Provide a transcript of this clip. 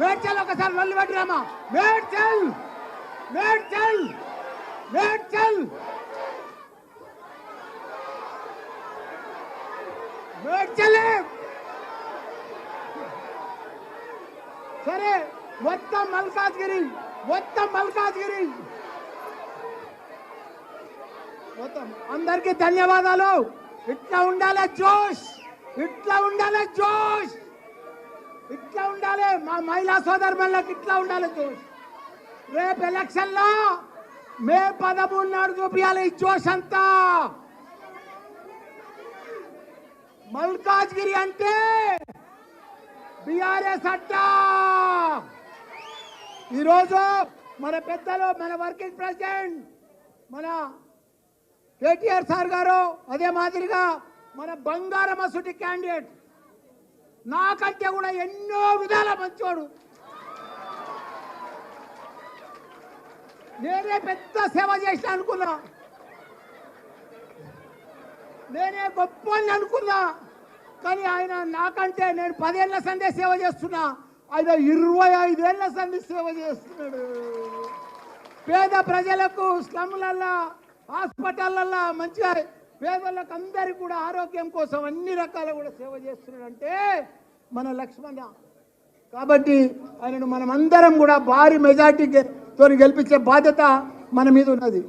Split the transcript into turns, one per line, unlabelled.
మేడ్చల్ ఒకసారి నల్లు పెట్టిరామా మేడ్చల్! మేడ్చల్! మేడ్చల్! మేడ్చలే! సరే మొత్తం మల్కాజ్గిరి మొత్తం మల్కాజ్గిరి. మొత్తం అందరికీ ధన్యవాదాలు. ఇట్లా ఉండాలి జోష్! ఇట్లా ఉండాలి జోష్! ఉండాలి. మా మహిళా సోదరులకు ఇట్లా ఉండాలి రేపు ఎలక్షన్లో మే పదమూడు నాడు చూపించాలి ఈ జోష్ అంతా. మల్కాజ్గిరి అంటే బిఆర్ఎస్ అడ్డా ఈరోజు మన పెద్దలు మన వర్కింగ్ ప్రెసిడెంట్ మన కేటీఆర్ సార్ గారు అదే మాదిరిగా మన బంగారం క్యాండిడేట్. నాకంటే కూడా ఎన్నో విధాల మంచోడు. నేనే పెద్ద సేవ చేసిన అనుకున్నా. నేనే గొప్ప అని అనుకున్నా. కానీ ఆయన నాకంటే నేను పదేళ్ళ సందే సేవ చేస్తున్నా. ఆయన ఇరవై ఐదేళ్ళ సంది సేవ చేస్తున్నాడు. పేద ప్రజలకు స్లమ్లల్లో హాస్పిటళ్ళల్లో మంచిగా పేదలకు అందరికీ కూడా ఆరోగ్యం కోసం అన్ని రకాల కూడా సేవ చేస్తున్నాడంటే మన లక్ష్మణ. కాబట్టి ఆయనను మనం అందరం కూడా భారీ మెజార్టీతో గెలిపించే బాధ్యత మన మీద ఉన్నది.